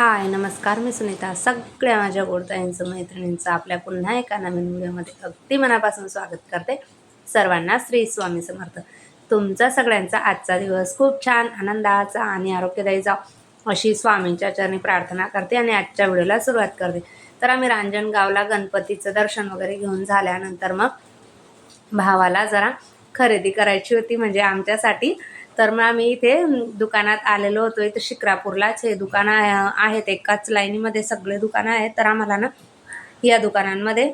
हाय नमस्कार मी सुनीता. सगळ्या माझ्या गोडताईंचं मैत्रिणींचं आपल्या पुन्हा एका नवीन व्हिडिओमध्ये अगदी मनापासून स्वागत करते. सर्वांना श्री स्वामी समर्थ. तुमचा सगळ्यांचा आजचा दिवस खूप छान आनंदाचा आणि आरोग्यदायी जाव अशी स्वामींच्या चरणी प्रार्थना करते आणि आजच्या व्हिडिओला सुरुवात करते. तर आम्ही रांजणगावला गणपतीचं दर्शन वगैरे घेऊन झाल्यानंतर मग भावाला जरा खरेदी करायची होती. म्हणजे आमच्यासाठी तर मग आम्ही इथे दुकानात आलेलो होतो. इथे शिक्रापूरलाच हे दुकानं आहेत. एकाच लाईनीमध्ये सगळे दुकानं आहेत. तर आम्हाला ना या दुकानांमध्ये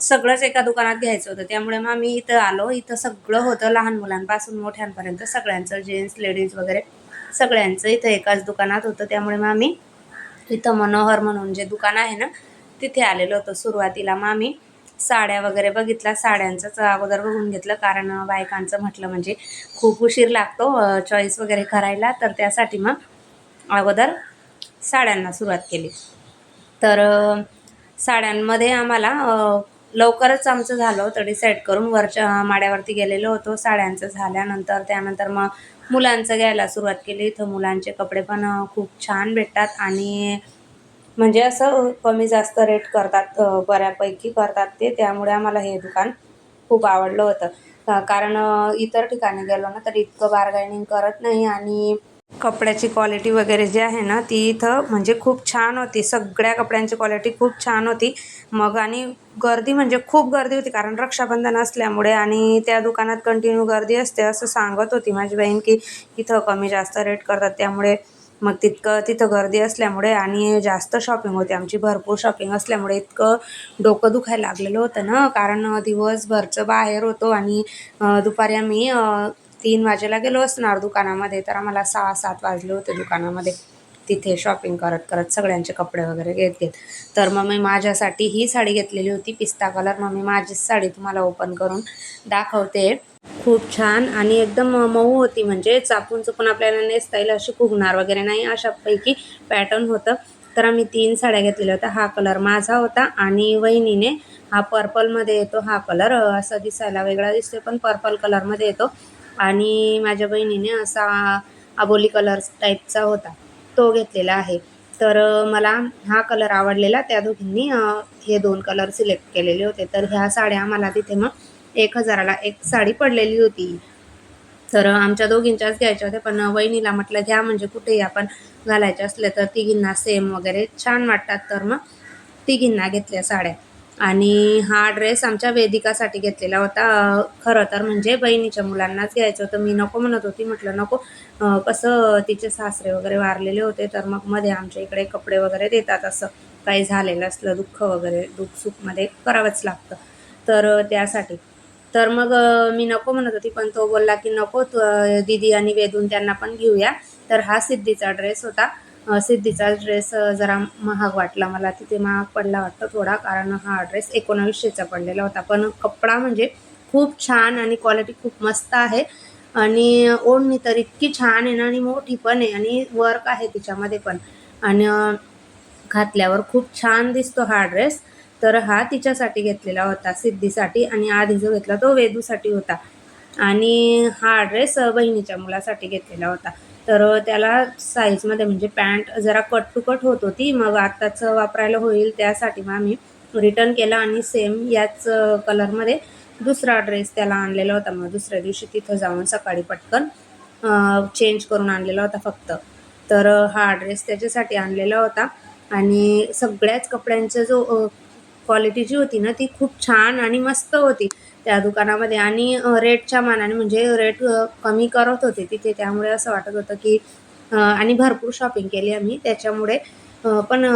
सगळंच एका दुकानात घ्यायचं होतं. त्यामुळे मग आम्ही इथं आलो. इथं सगळं होतं. लहान मुलांपासून मोठ्यांपर्यंत सगळ्यांचं जेंट्स लेडीज वगैरे सगळ्यांचं इथं एकाच दुकानात होतं. त्यामुळे मग आम्ही इथं मनोहर म्हणून जे दुकान आहे ना तिथे आलेलो होतो सुरुवातीला. मग आम्ही साड्या वगैरे बघितल्या साड्यांचंच अगोदर बघून घेतलं. कारण बायकांचं म्हटलं म्हणजे खूप उशीर लागतो चॉईस वगैरे करायला. तर त्यासाठी मग अगोदर साड्यांना सुरुवात केली. तर साड्यांमध्ये आम्हाला लवकरच आमचं झालं होतं डिसाईड करून. वरच्या माड्यावरती गेलेलो होतो. साड्यांचं झाल्यानंतर त्यानंतर मग मुलांचं घ्यायला सुरुवात केली. इथं मुलांचे कपडे पण खूप छान भेटतात. आणि म्हणजे असं कमी जास्त रेट करतात बऱ्यापैकी करतात ते. त्यामुळे आम्हाला हे दुकान खूप आवडलं होतं. कारण इतर ठिकाणी गेलो ना तर इतकं बार्गेनिंग करत नाही आणि कपड्याची क्वालिटी वगैरे जी आहे ना ती इथं म्हणजे खूप छान होती. सगळ्या कपड्यांची क्वालिटी खूप छान होती. मग आणि गर्दी म्हणजे खूप गर्दी होती कारण रक्षाबंधन असल्यामुळे आणि त्या दुकानात कंटिन्यू गर्दी असते असं सांगत होती माझी बहीण की इथं कमी जास्त रेट करतात. त्यामुळे मग तितकं तिथं गर्दी असल्यामुळे आणि जास्त शॉपिंग होती. आमची भरपूर शॉपिंग असल्यामुळे इतकं डोकं दुखायला लागलेलं होतं ना. कारण दिवसभरचं बाहेर होतो आणि दुपारी आम्ही तीन वाजेला गेलो असणार दुकानामध्ये. तर आम्हाला सहा सात वाजले होते दुकानामध्ये. तिथे शॉपिंग करत करत सगळ्यांचे कपडे वगैरे घेत घेत तर मग मी माझ्यासाठी ही साडी घेतलेली होती पिस्ता कलर मग मी माझीच साडी तुम्हाला ओपन करून दाखवते. खूप छान आणि एकदम मऊ होती म्हणजे चापून चुपून आपल्याला नेसता येईल अशी फुगणार वगैरे नाही अशापैकी पॅटर्न होतं. तर आम्ही तीन साड्या घेतलेल्या होत्या. हा कलर माझा होता आणि वहिनीने हा पर्पलमध्ये येतो हा कलर असा दिसायला वेगळा दिसतो पण पर्पल कलरमध्ये येतो. आणि माझ्या बहिणीने असा आबोली कलर टाईपचा होता. तो घेतलेला आहे. तर मला हा कलर आवडलेला. त्या दोघींनी हे दोन कलर सिलेक्ट केलेले होते. तर ह्या साड्या आम्हाला तिथे मग एक हजाराला एक साडी पडलेली होती. तर आमच्या दोघींच्याच घ्यायच्या होत्या. पण वहिनीला म्हटलं घ्या म्हणजे कुठेही आपण घालायचे असले तर तिघींना सेम वगैरे छान वाटतात. तर मग तिघींना घेतल्या साड्या. आणि हा ड्रेस आमच्या वेदिकासाठी घेतलेला होता. खरं तर म्हणजे बहिणीच्या मुलांनाच घ्यायचं होतं. मी नको म्हणत होती. म्हटलं नको. कसं तिचे सासरे वगैरे वारलेले होते तर मग मध्ये आमच्या इकडे कपडे वगैरे देतात. असं काही झालेलं असलं दुःख वगैरे दुःख सुखमध्ये करावंच लागतं. तर त्यासाठी. तर मग मी नको म्हणत होती पण तो बोलला की नको तू दीदी आणि वेदून त्यांना पण घेऊया. तर हा सिद्धीचा ड्रेस होता. सिद्धीचा ड्रेस जरा महाग वाटला मला तिथे महाग पडला वाटतं थोडा कारण हा ड्रेस एकोणावीसशेचा पडलेला होता. पण कपडा म्हणजे खूप छान आणि क्वालिटी खूप मस्त आहे. आणि ओढणी तर इतकी छान आहे ना आणि मोठी पण आहे आणि वर्क आहे तिच्यामध्ये पण. आणि घातल्यावर खूप छान दिसतो हा ड्रेस तर हा तिच्यासाठी घेतलेला होता सिद्धीसाठी. आणि आधी जो घेतला तो वेदूसाठी होता. आणि हा ड्रेस बहिणीच्या मुलासाठी घेतलेला होता. तर त्याला साईजमध्ये म्हणजे पॅन्ट जरा कट टू कट होत होती. मग आत्ताच वापरायला होईल त्यासाठी मग आम्ही रिटर्न केला आणि सेम याच कलरमध्ये दुसरा ड्रेस त्याला आणलेला होता. मग दुसऱ्या दिवशी तिथं जाऊन सकाळी पटकन चेंज करून आणलेला होता फक्त. तर हा ड्रेस त्याच्यासाठी आणलेला होता. आणि सगळ्याच कपड्यांचा जो क्वालिटी जी होती ना ती खूप छान आणि मस्त होती. त्या दुकानामध्ये आणि रेटच्या मानाने म्हणजे रेट कमी करत होते तिथे. त्यामुळे असं वाटत होतं की आणि भरपूर शॉपिंग केली आम्ही. त्याच्यामुळे पण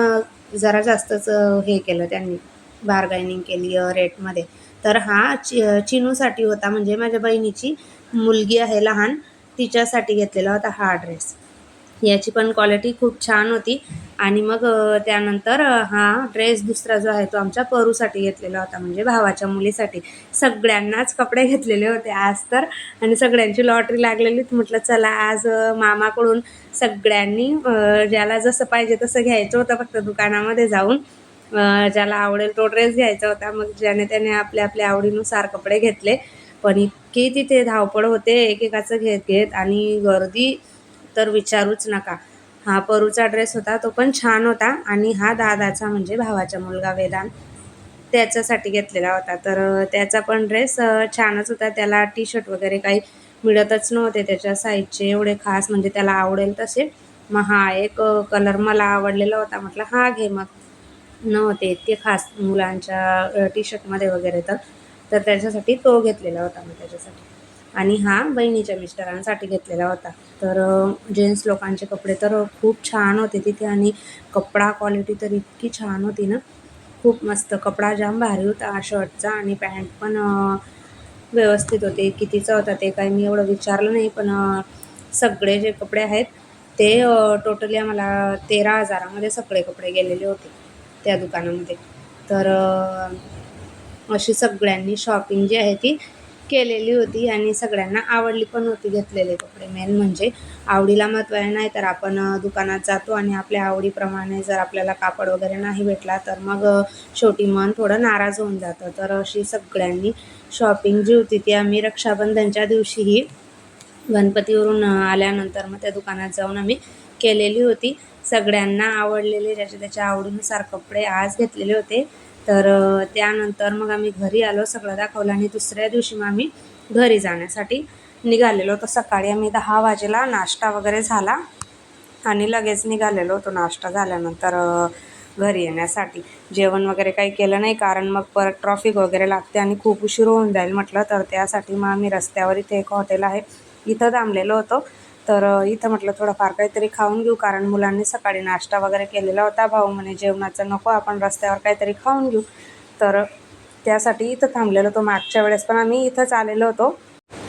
जरा जास्तच हे केलं त्यांनी. बार्गेनिंग केली रेटमध्ये. तर हा चि चिनूसाठी होता. म्हणजे माझ्या बहिणीची मुलगी आहे लहान. तिच्यासाठी घेतलेला होता हा ड्रेस याची पण क्वालिटी खूप छान होती. आणि मग त्यानंतर हा ड्रेस दुसरा जो आहे तो आमच्या परूसाठी घेतलेला होता. म्हणजे भावाच्या मुलीसाठी. सगळ्यांनाच कपडे घेतलेले होते आज तर. आणि सगळ्यांची लॉटरी लागलेली म्हटलं चला आज मामाकडून सगळ्यांनी ज्याला जसं पाहिजे तसं घ्यायचं होतं. फक्त दुकानामध्ये जाऊन ज्याला आवडेल तो ड्रेस घ्यायचा होता. मग ज्याने त्याने आपल्या आपल्या आवडीनुसार कपडे घेतले. पण इतकी तिथे धावपळ होते. एकेकाचं घेत घेत आणि गर्दी तर विचारूच नका. हा परूचा ड्रेस होता तो पण छान होता आणि हा दादाचा म्हणजे भावाचा मुलगा वेदांत त्याच्यासाठी घेतलेला होता. तर त्याचा पण ड्रेस छानच होता. त्याला टी शर्ट वगैरे काही मिळतच नव्हते त्याच्या साईजचे एवढे खास म्हणजे त्याला आवडेल तसे. मग हा एक कलर मला आवडलेला होता. म्हटलं हा घे मग. नव्हते इतके खास मुलांच्या टी शर्टमध्ये वगैरे तर. तर त्याच्यासाठी तो घेतलेला होता मग त्याच्यासाठी. आणि हा बहिणीच्या मिस्टरांसाठी घेतलेला होता. तर जेन्ट्स लोकांचे कपडे तर खूप छान होते तिथे आणि कपडा क्वालिटी तर इतकी छान होती ना. खूप मस्त कपडा जाम भारी होता. शर्टचा आणि पॅन्ट पण व्यवस्थित होते. कितीचा होता ते काही मी एवढं विचारलं नाही पण सगळे जे कपडे आहेत ते टोटली आम्हाला तेरा हजारामध्ये सगळे कपडे गेलेले होते त्या दुकानामध्ये. तर अशी सगळ्यांनी शॉपिंग जी आहे ती केलेली होती आणि सगळ्यांना आवडली पण होती घेतलेले कपडे. मेन म्हणजे आवडीला महत्त्व आहे नाही तर आपण दुकानात जातो आणि आपल्या आवडीप्रमाणे जर आपल्याला कापड वगैरे नाही भेटला तर मग शेवटी मन थोडं नाराज होऊन जातं. तर अशी सगळ्यांनी शॉपिंग जी होती ती आम्ही रक्षाबंधनच्या दिवशीही गणपतीवरून आल्यानंतर मग त्या दुकानात जाऊन आम्ही केलेली होती. सगळ्यांना आवडलेले ज्याच्या त्याच्या आवडीनुसार कपडे आज घेतलेले होते. तर त्यानंतर मग आम्ही घरी आलो सगळं दाखवलं आणि दुसऱ्या दिवशी मग आम्ही घरी जाण्यासाठी निघालेलो. तर सकाळी आम्ही दहा वाजेला नाश्ता वगैरे झाला आणि लगेच निघालेलो होतो नाश्ता झाल्यानंतर घरी येण्यासाठी. जेवण वगैरे काही केलं नाही कारण मग परत ट्रॉफिक वगैरे लागते आणि खूप उशीर होऊन जाईल म्हटलं तर त्यासाठी मग आम्ही रस्त्यावर इथे एक हॉटेल आहे इथं थांबलेलो होतो. तर इथं म्हटलं थोडंफार काहीतरी खाऊन घेऊ कारण मुलांनी सकाळी नाश्ता वगैरे केलेला होता. भाऊ म्हणे जेवणाचं नको आपण रस्त्यावर काहीतरी खाऊन घेऊ. तर त्यासाठी इथं थांबलेलो होतो. मागच्या वेळेस पण आम्ही इथंच आलेलो होतो.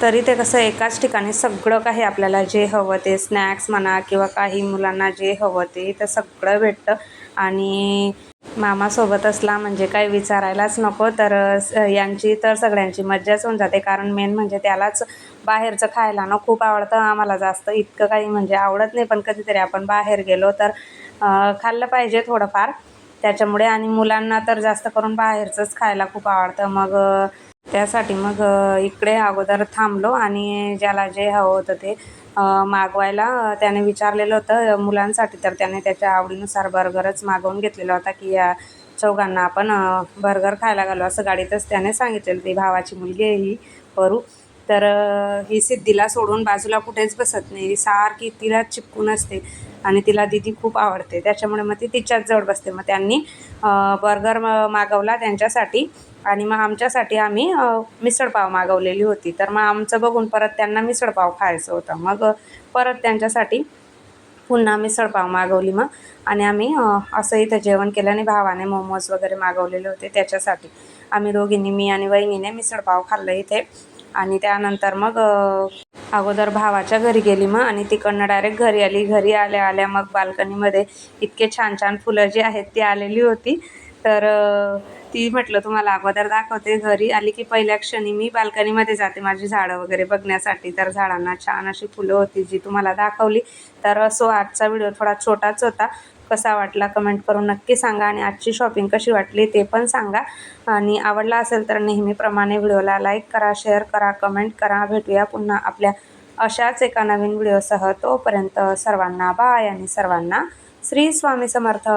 तरी ते कसं एकाच ठिकाणी सगळं काही आपल्याला जे हवं ते स्नॅक्स म्हणा किंवा काही मुलांना जे हवं ते इथं सगळं भेटतं. आणि मामासोबत असला म्हणजे काही विचारायलाच नको तर स- यांची तर सगळ्यांची मज्जाच होऊन जाते. कारण मेन म्हणजे त्यालाच बाहेरचं खायला ना खूप आवडतं. आम्हाला जास्त इतकं काही म्हणजे आवडत नाही. पण कधीतरी आपण बाहेर गेलो तर खाल्लं पाहिजे थोडंफार. त्याच्यामुळे आणि मुलांना तर जास्त करून बाहेरचंच खायला खूप आवडतं. मग त्यासाठी मग इकडे अगोदर थांबलो आणि ज्याला जे हवं होतं ते मागवायला. त्याने विचारलेलं होतं मुलांसाठी. तर त्याने त्याच्या आवडीनुसार बर्गरच मागवून घेतलेला होता की या चौघांना आपण बर्गर खायला घालू असं गाडीतच त्याने सांगितलेलं. ती भावाची मुलगी आहे ही परू. तर ही सिद्धीला सोडून बाजूला कुठेच बसत नाही. सारखी तिला चिपकून असते आणि तिला दिदी खूप आवडते. त्याच्यामुळे मग ती तिच्याच जवळ बसते. मग त्यांनी बर्गर मागवला त्यांच्यासाठी आणि मग आमच्यासाठी आम्ही मिसळपाव मागवलेली होती. तर मग आमचं बघून परत त्यांना मिसळपाव खायचं होतं. मग परत त्यांच्यासाठी पुन्हा मिसळपाव मागवली मग आणि आम्ही असं इथं जेवण केलं आणि भावाने मोमोज वगैरे मागवलेले होते त्याच्यासाठी. आम्ही दोघींनी मी आणि वहिनीने मिसळपाव खाल्लं इथे. आणि त्यानंतर मग अगोदर भावाच्या घरी गेली मग आणि तिकडनं डायरेक्ट घरी आली. घरी आल्या आल्या मग बाल्कनीमध्ये इतके छान छान फुलं जी आहेत ती आलेली होती. तर ती म्हटलं तुम्हाला अगोदर दाखवते. घरी आली की पहिल्या क्षणी मी बाल्कनीमध्ये जाते माझी झाडं वगैरे बघण्यासाठी. तर झाडांना छान अशी फुलं होती जी तुम्हाला दाखवली. तर असो आजचा व्हिडिओ थोडा छोटाच होता. कसा वाटला कमेंट करून नक्की सांगा आणि आजची शॉपिंग कशी वाटली ते पण सांगा. आणि आवडला असेल तर नेहमीप्रमाणे व्हिडिओला लाईक करा शेअर करा कमेंट करा. भेटूया पुन्हा आपल्या अशाच एका नवीन व्हिडिओसह. तोपर्यंत सर्वांना बाय आणि सर्वांना श्री स्वामी समर्थ.